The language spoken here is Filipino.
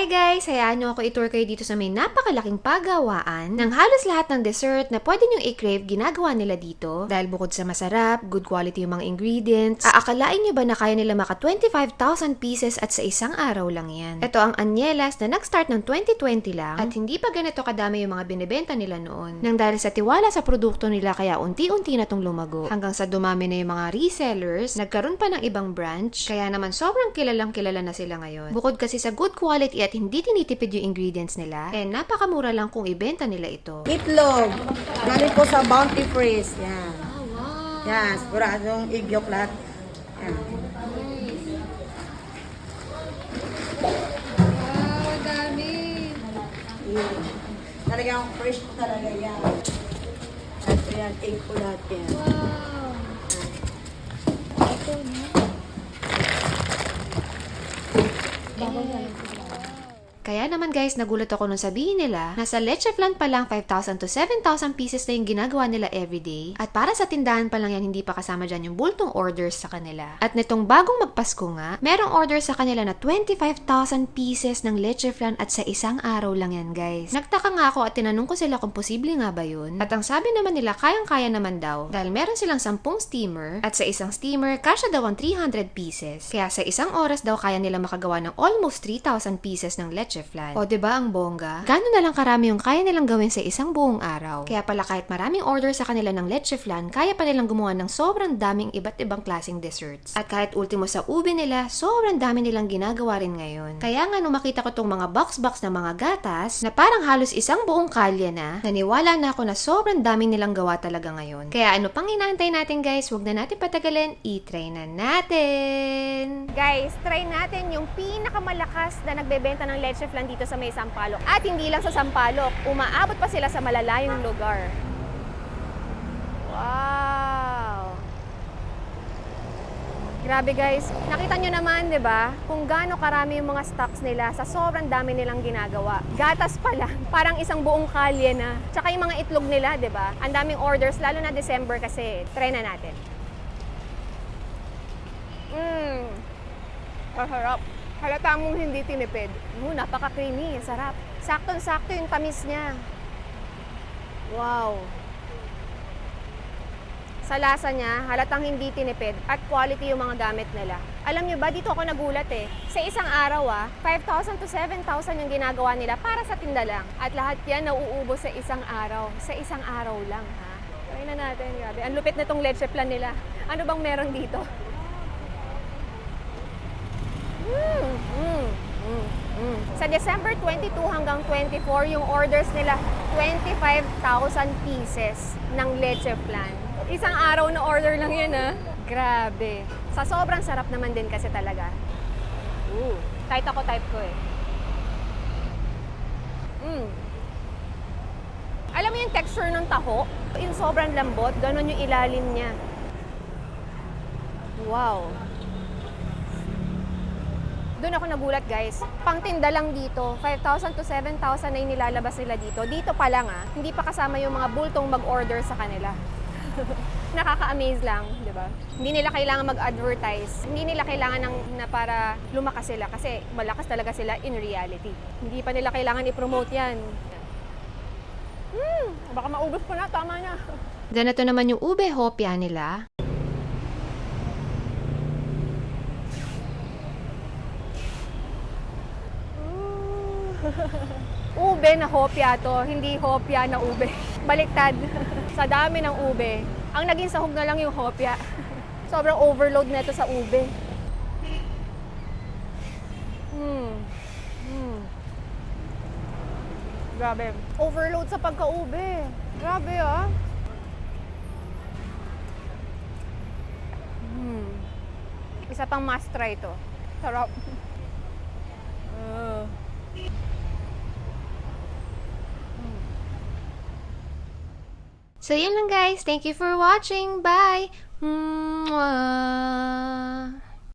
Hi guys! Hayaan niyo ako i-tour kayo dito sa may napakalaking pagawaan ng halos lahat ng dessert na pwede niyong i-crave ginagawa nila dito. Dahil bukod sa masarap, good quality yung mga ingredients, aakalain niyo ba na kaya nila maka 25,000 pieces at sa isang araw lang yan? Ito ang Anyelas na nag-start ng 2020 lang at hindi pa ganito kadami yung mga binibenta nila noon. Nang dahil sa tiwala sa produkto nila kaya unti-unti na tong lumago. Hanggang sa dumami na yung mga resellers, nagkaroon pa ng ibang branch, kaya naman sobrang kilalang kilala na sila ngayon. Bukod kasi sa good quality at hindi tinitipid yung ingredients nila, eh napakamura lang kung ibenta nila ito. Itlog. Galing po sa Bounty Freeze. Yan. Yan. Siguradong egg yolk lahat. Yan. Wow, dami. Talagang fresh po talaga yan. Ito yan. Egg po lahat yan. Wow. Ito na. Bago na lang. Kaya naman guys, nagulat ako nung sabihin nila na sa leche flan pa lang 5,000 to 7,000 pieces na yung ginagawa nila everyday. At para sa tindahan pa lang yan, hindi pa kasama dyan yung bultong orders sa kanila. At nitong bagong magpasko nga, merong order sa kanila na 25,000 pieces ng leche flan at sa isang araw lang yan guys. Nagtaka nga ako at tinanong ko sila kung posible nga ba yun. At ang sabi naman nila, kayang-kaya naman daw. Dahil meron silang 10 steamer at sa isang steamer, kasya daw ang 300 pieces. Kaya sa isang oras daw kaya nila makagawa ng almost 3,000 pieces ng leche flan. O 'di ba ang bongga? Gano'n na lang karami yung kaya nilang gawin sa isang buong araw. Kaya pala kahit maraming order sa kanila ng leche flan, kaya pa nilang gumawa ng sobrang daming iba't ibang klaseng desserts. At kahit ultimo sa ube nila, sobrang dami nilang ginagawa rin ngayon. Kaya nga nung makita ko tong mga box-box na mga gatas, na parang halos isang buong kalye na, naniwala na ako na sobrang daming nilang gawa talaga ngayon. Kaya ano pang inaantay natin guys, wag na natin patagalin, i-try na natin! Guys, try natin yung pinakamalakas na nagbebenta ng leche flan dito sa may Sampaloc. At hindi lang sa Sampaloc, umaabot pa sila sa malalayong lugar. Wow! Grabe guys, nakita nyo naman, di ba? Kung gaano karami yung mga stocks nila sa sobrang dami nilang ginagawa. Gatas pa lang, parang isang buong kalye na. Tsaka yung mga itlog nila, di ba? Ang daming orders, lalo na December kasi. Try na natin. Mmm. Masarap. Halata mong hindi tinipid. Mm, napaka-creamy. Sarap. Saktong-sakto yung tamis niya. Wow. Sa lasa niya, halatang hindi tinipid at quality yung mga gamit nila. Alam niyo ba, dito ako nagulat eh. Sa isang araw ah, 5,000 to 7,000 yung ginagawa nila para sa tinda lang. At lahat yan nauubos sa isang araw. Sa isang araw lang ha. Try na natin, grabe. Ang lupit nitong leche plan nila. Ano bang meron dito? Mm, mm, mm, mm. Sa December 22 hanggang 24, yung orders nila, 25,000 pieces ng leche flan. Isang araw na order lang yun, ah. Grabe. Sa sobrang sarap naman din kasi talaga. Ooh. Kahit ako type ko eh. Mm. Alam mo yung texture ng taho? Yung sobrang lambot, ganun yung ilalim niya. Wow. Doon ako nagulat guys. Pangtinda lang dito, 5,000 to 7,000 na yung nilalabas nila dito. Dito pa lang ah, hindi pa kasama yung mga bultong mag-order sa kanila. Nakaka-amaze lang, di ba? Hindi nila kailangan mag-advertise. Hindi nila kailangan ng, na para lumakas sila kasi malakas talaga sila in reality. Hindi pa nila kailangan i-promote yan. Hmm, baka maubos ko na, tama na. Ganito naman yung ube hopya nila. Ube na hopya to, hindi hopya na ube. Baliktad. sa dami ng ube, ang naging sahog na lang yung hopya. Sobrang overload na ito sa ube. Hmm. Hmm. Grabe. Overload sa pagka-ube. Grabe ah. Hmm. Isa pang must try to. Sarap. Ah. So, yun lang guys. Thank you for watching. Bye! Mwah!